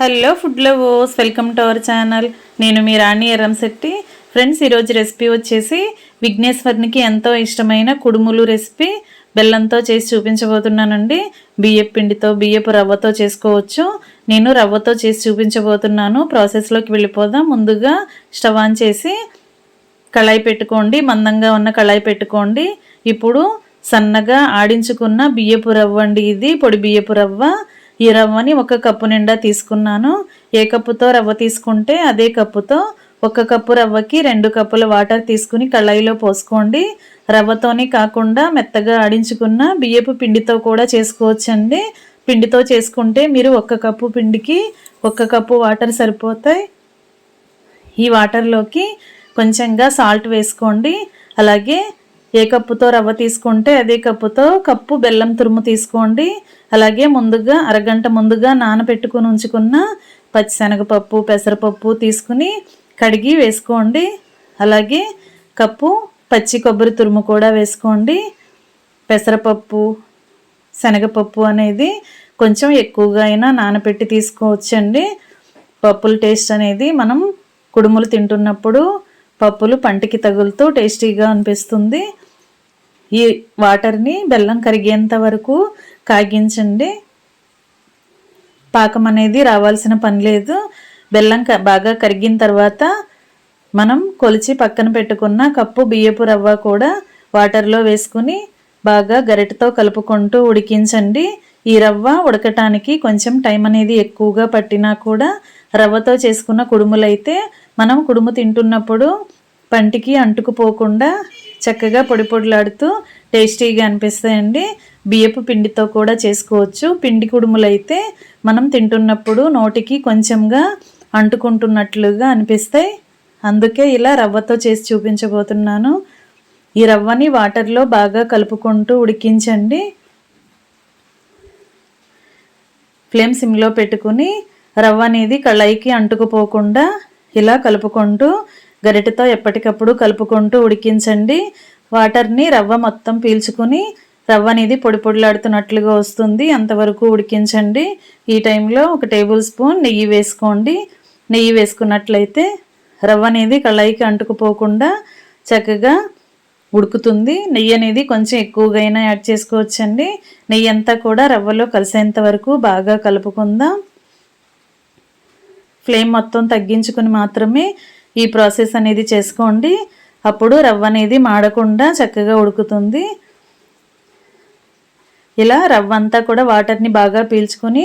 Hello food lovers welcome to our channel నేను మీ Rani Erramsetti friends ఈరోజు రెసిపీ వచ్చేసి విఘ్నేశ్వరునికి ఎంతో ఇష్టమైన కుడుములు రెసిపీ బెల్లంతో చేసి చూపించబోతున్నానండి. బియ్యపు పిండితో బియ్యపు రవ్వతో చేసుకోవచ్చు. నేను రవ్వతో చేసి చూపించబోతున్నాను. ప్రాసెస్లోకి వెళ్ళిపోదాం. ముందుగా స్టవ్ ఆన్ చేసి కళాయి పెట్టుకోండి. మందంగా ఉన్న కళాయి పెట్టుకోండి. ఇప్పుడు సన్నగా ఆడించుకున్న బియ్యపు రవ్వ అండి ఇది. పొడి బియ్యపు రవ్వ. ఈ రవ్వని ఒక కప్పు నిండా తీసుకున్నాను. ఏ కప్పుతో రవ్వ తీసుకుంటే అదే కప్పుతో ఒక కప్పు రవ్వకి రెండు కప్పుల వాటర్ తీసుకుని కళాయిలో పోసుకోండి. రవ్వతోనే కాకుండా మెత్తగా ఆడించుకున్న బియ్యపు పిండితో కూడా చేసుకోవచ్చండి. పిండితో చేసుకుంటే మీరు ఒక్క కప్పు పిండికి ఒక్క కప్పు వాటర్ సరిపోతాయి. ఈ వాటర్లోకి కొంచెంగా సాల్ట్ వేసుకోండి. అలాగే ఏ కప్పుతో రవ్వ తీసుకుంటే అదే కప్పుతో కప్పు బెల్లం తురుము తీసుకోండి. అలాగే ముందుగా అరగంట ముందుగా నానబెట్టుకుని ఉంచుకున్న పచ్చిశనగపప్పు పెసరపప్పు తీసుకుని కడిగి వేసుకోండి. అలాగే కప్పు పచ్చి కొబ్బరి తురుము కూడా వేసుకోండి. పెసరపప్పు శనగపప్పు అనేది కొంచెం ఎక్కువగా అయినా నానబెట్టి తీసుకోవచ్చండి. పప్పుల టేస్ట్ అనేది మనం కుడుములు తింటున్నప్పుడు పప్పులు పంటికి తగులుతూ టేస్టీగా అనిపిస్తుంది. ఈ వాటర్ని బెల్లం కరిగేంత వరకు కాగించండి. పాకం అనేది రావాల్సిన పని లేదు. బెల్లం బాగా కరిగిన తర్వాత మనం కొలిచి పక్కన పెట్టుకున్న కప్పు బియ్యపు రవ్వ కూడా వాటర్లో వేసుకుని బాగా గరిటతో కలుపుకుంటూ ఉడికించండి. ఈ రవ్వ ఉడకటానికి కొంచెం టైం అనేది ఎక్కువగా పట్టినా కూడా రవ్వతో చేసుకున్న కుడుములైతే మనం కుడుము తింటున్నప్పుడు పంటికి అంటుకుపోకుండా చక్కగా పొడి పొడిలాడుతూ టేస్టీగా అనిపిస్తాయండి. బియ్యపు పిండితో కూడా చేసుకోవచ్చు. పిండి కుడుములు అయితే మనం తింటున్నప్పుడు నోటికి కొంచెంగా అంటుకుంటున్నట్లుగా అనిపిస్తాయి. అందుకే ఇలా రవ్వతో చేసి చూపించబోతున్నాను. ఈ రవ్వని వాటర్లో బాగా కలుపుకుంటూ ఉడికించండి. ఫ్లేమ్ సిమ్లో పెట్టుకుని రవ్వ అనేది కళాయికి అంటుకుపోకుండా ఇలా కలుపుకుంటూ గరిటెతో ఎప్పటికప్పుడు కలుపుకుంటూ ఉడికించండి. వాటర్ని రవ్వ మొత్తం పీల్చుకుని రవ్వ అనేది పొడి పొడిలాడుతున్నట్లుగా వస్తుంది. అంతవరకు ఉడికించండి. ఈ టైంలో ఒక టేబుల్ స్పూన్ నెయ్యి వేసుకోండి. నెయ్యి వేసుకున్నట్లయితే రవ్వ అనేది కళాయికి అంటుకుపోకుండా చక్కగా ఉడుకుతుంది. నెయ్యి అనేది కొంచెం ఎక్కువగా అయినా యాడ్ చేసుకోవచ్చండి. నెయ్యి అంతా కూడా రవ్వలో కలిసేంత వరకు బాగా కలుపుకుందాం. ఫ్లేమ్ మొత్తం తగ్గించుకుని మాత్రమే ఈ ప్రాసెస్ అనేది చేసుకోండి. అప్పుడు రవ్వ అనేది మాడకుండా చక్కగా ఉడుకుతుంది. ఇలా రవ్వ అంతా కూడా వాటర్ని బాగా పీల్చుకొని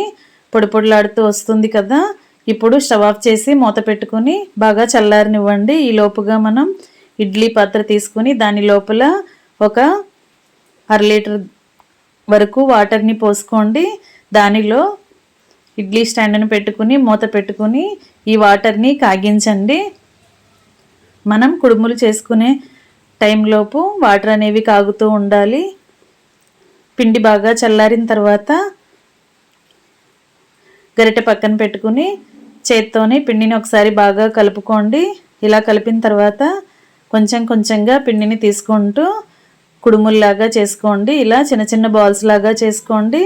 పొడి పొడిలాడుతూ వస్తుంది కదా. ఇప్పుడు స్టవ్ ఆఫ్ చేసి మూత పెట్టుకుని బాగా చల్లారనివ్వండి. ఈ లోపుగా మనం ఇడ్లీ పాత్ర తీసుకుని దాని లోపల ఒక అర లీటర్ వరకు వాటర్ని పోసుకోండి. దానిలో ఇడ్లీ స్టాండ్ని పెట్టుకుని మూత పెట్టుకుని ఈ వాటర్ని కాగించండి. మనం కుడుములు చేసుకునే టైంలోపు వాటర్ అనేవి కాగుతూ ఉండాలి. పిండి బాగా చల్లారిన తర్వాత గరిటె పక్కన పెట్టుకుని చేత్తోని పిండిని ఒకసారి బాగా కలుపుకోండి. ఇలా కలిపిన తర్వాత కొంచెం కొంచెంగా పిండిని తీసుకుంటూ కుడుముల్లాగా చేసుకోండి. ఇలా చిన్న చిన్న బాల్స్ లాగా చేసుకోండి.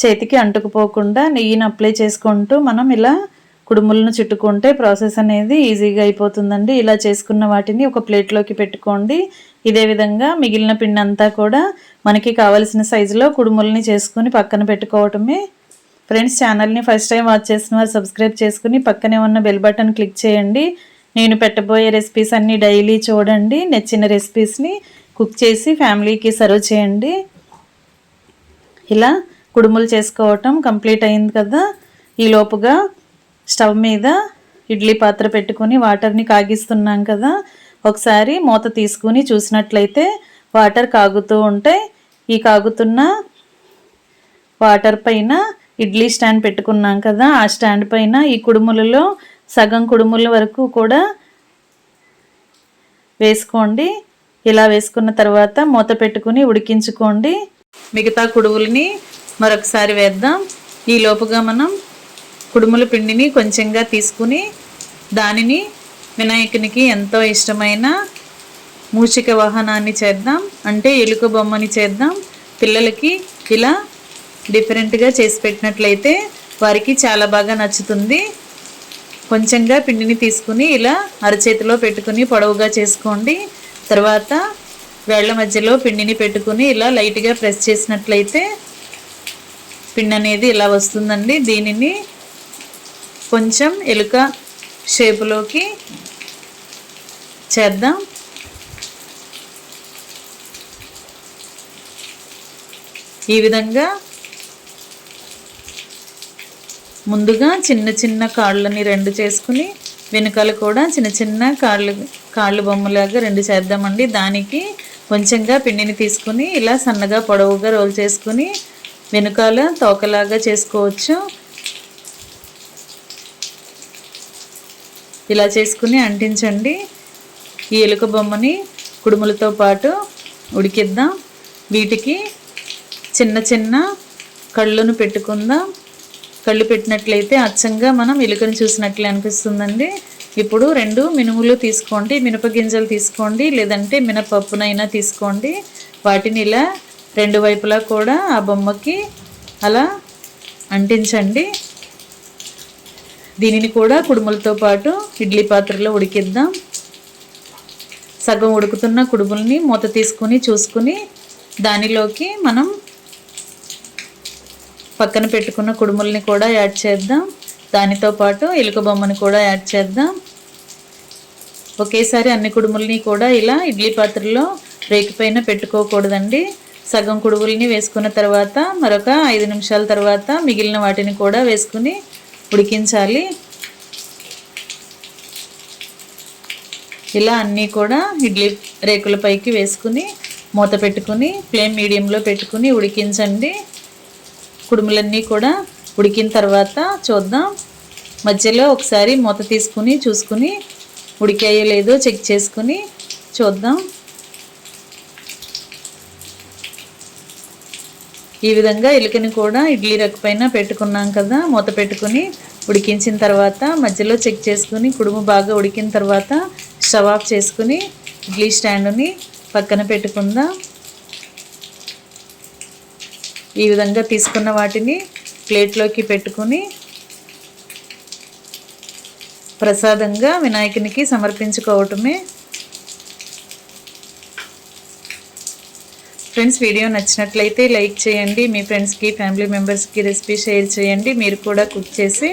చేతికి అంటుకుపోకుండా నెయ్యిని అప్లై చేసుకుంటూ మనం ఇలా కుడుములను చుట్టుకుంటే ప్రాసెస్ అనేది ఈజీగా అయిపోతుందండి. ఇలా చేసుకున్న వాటిని ఒక ప్లేట్లోకి పెట్టుకోండి. ఇదే విధంగా మిగిలిన పిండి అంతా కూడా మనకి కావలసిన సైజులో కుడుములని చేసుకుని పక్కన పెట్టుకోవటమే. ఫ్రెండ్స్ ఛానల్ని ఫస్ట్ టైం వాచ్ చేసిన వారు సబ్స్క్రైబ్ చేసుకుని పక్కనే ఉన్న బెల్ బటన్ క్లిక్ చేయండి. నేను పెట్టబోయే రెసిపీస్ అన్నీ డైలీ చూడండి. నచ్చిన రెసిపీస్ని కుక్ చేసి ఫ్యామిలీకి సర్వ్ చేయండి. ఇలా కుడుములు చేసుకోవటం కంప్లీట్ అయింది కదా. ఈ లోపుగా స్టవ్ మీద ఇడ్లీ పాత్ర పెట్టుకుని వాటర్ని కాగిస్తున్నాం కదా. ఒకసారి మూత తీసుకుని చూసినట్లయితే వాటర్ కాగుతూ ఉంటే ఈ కాగుతున్న వాటర్ పైన ఇడ్లీ స్టాండ్ పెట్టుకున్నాం కదా. ఆ స్టాండ్ పైన ఈ కుడుములలో సగం కుడుముల వరకు కూడా వేసుకోండి. ఇలా వేసుకున్న తర్వాత మూత పెట్టుకుని ఉడికించుకోండి. మిగతా కుడువుల్ని మరొకసారి వేద్దాం. ఈ లోపుగా మనం కుడుముల పిండిని కొంచెంగా తీసుకుని దానిని వినాయకునికి ఎంతో ఇష్టమైన మూషిక వాహనాన్ని చేద్దాం. అంటే ఎలుక బొమ్మని చేద్దాం. పిల్లలకి ఇలా డిఫరెంట్గా చేసి పెట్టినట్లయితే వారికి చాలా బాగా నచ్చుతుంది. కొంచెంగా పిండిని తీసుకుని ఇలా అరచేతిలో పెట్టుకుని పొడవుగా చేసుకోండి. తర్వాత వేళ్ళ మధ్యలో పిండిని పెట్టుకుని ఇలా లైట్గా ప్రెస్ చేసినట్లయితే పిండి అనేది ఇలా వస్తుందండి. దీనిని కొంచెం ఎలుక షేపులోకి చేద్దాం. ఈ విధంగా ముందుగా చిన్న చిన్న కాళ్ళని రెండు చేసుకుని వెనుకలు కూడా చిన్న చిన్న కాళ్ళు కాళ్ళు బొమ్మలాగా రెండు చేద్దామండి. దానికి కొంచెంగా పిండిని తీసుకుని ఇలా సన్నగా పొడవుగా రోల్ చేసుకుని వెనుకాల తోకలాగా చేసుకోవచ్చు. ఇలా చేసుకుని అంటించండి. ఈ ఎలుక బొమ్మని కుడుములతో పాటు ఉడికిద్దాం. వీటికి చిన్న చిన్న కళ్ళును పెట్టుకుందాం. కళ్ళు పెట్టినట్లయితే అచ్చంగా మనం ఎలుకను చూసినట్లే అనిపిస్తుందండి. ఇప్పుడు రెండు మినుములు తీసుకోండి. మినప గింజలు తీసుకోండి. లేదంటే మినపప్పునైనా తీసుకోండి. వాటిని ఇలా రెండు వైపులా కూడా ఆ బొమ్మకి అలా అంటించండి. దీనిని కూడా కుడుములతో పాటు ఇడ్లీ పాత్రలో ఉడికిద్దాం. సగం ఉడుకుతున్న కుడుముల్ని మూత తీసుకుని చూసుకుని దానిలోకి మనం పక్కన పెట్టుకున్న కుడుముల్ని కూడా యాడ్ చేద్దాం. దానితో పాటు ఎలుక బొమ్మని కూడా యాడ్ చేద్దాం. ఒకేసారి అన్ని కుడుముల్ని కూడా ఇలా ఇడ్లీ పాత్రలో రేకు పైన పెట్టుకోకూడదండి. సగం కుడుగుల్ని వేసుకున్న తర్వాత మరొక ఐదు నిమిషాల తర్వాత మిగిలిన వాటిని కూడా వేసుకుని ఉడికించాలి. ఇలా అన్నీ కూడా ఇడ్లీ రేకుల పైకి వేసుకుని మూత పెట్టుకుని ఫ్లేమ్ మీడియంలో పెట్టుకుని ఉడికించండి. కుడుములన్నీ కూడా ఉడికిన తర్వాత చూద్దాం. మధ్యలో ఒకసారి మూత తీసుకుని చూసుకుని ఉడికాయో లేదో చెక్ చేసుకుని చూద్దాం. ఈ విధంగా ఇలుకని కూడా ఇడ్లీ రక్ పైన పెట్టుకున్నాం కదా మూత పెట్టుకుని ఉడికించిన తర్వాత మధ్యలో చెక్ చేసుకుని కుడుము బాగా ఉడికిన తర్వాత స్టవ్ ఆఫ్ చేసుకుని ఇడ్లీ స్టాండ్ని పక్కన పెట్టుకుందాం. ఈ విధంగా తీసుకున్న వాటిని ప్లేట్లోకి పెట్టుకుని ప్రసాదంగా వినాయకునికి సమర్పించుకోవటమే ఫ్రెండ్స్ వీడియో నచ్చినట్లయితే లైక్ చేయండి మీ ఫ్రెండ్స్కి ఫ్యామిలీ మెంబర్స్కి రెసిపీ షేర్ చేయండి మీరు కూడా కుక్ చేసి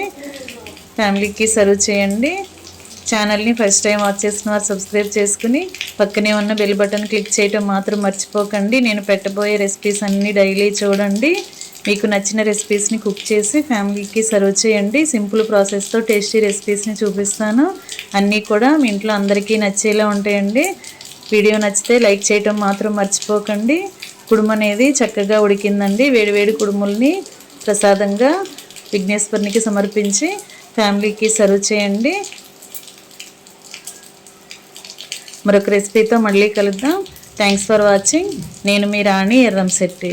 ఫ్యామిలీకి సర్వ్ చేయండి. ఛానల్ని ఫస్ట్ టైం వాచ్ చేసిన వారు సబ్స్క్రైబ్ చేసుకుని పక్కనే ఉన్న బెల్ బటన్ క్లిక్ చేయటం మాత్రం మర్చిపోకండి. నేను పెట్టబోయే రెసిపీస్ అన్నీ డైలీ చూడండి. మీకు నచ్చిన రెసిపీస్ని కుక్ చేసి ఫ్యామిలీకి సర్వ్ చేయండి. సింపుల్ ప్రాసెస్తో టేస్టీ రెసిపీస్ని చూపిస్తాను. అన్నీ కూడా మీ ఇంట్లో అందరికీ నచ్చేలా ఉంటాయండి. వీడియో నచ్చితే లైక్ చేయటం మాత్రం మర్చిపోకండి. కుడుము అనేది చక్కగా ఉడికిందండి. వేడివేడి కుడుముల్ని ప్రసాదంగా విఘ్నేశ్వరునికి సమర్పించి ఫ్యామిలీకి సర్వ్ చేయండి. మరొక రెసిపీతో మళ్ళీ కలుద్దాం. థ్యాంక్స్ ఫర్ వాచింగ్ నేను మీ రాణి ఎర్రంశెట్టి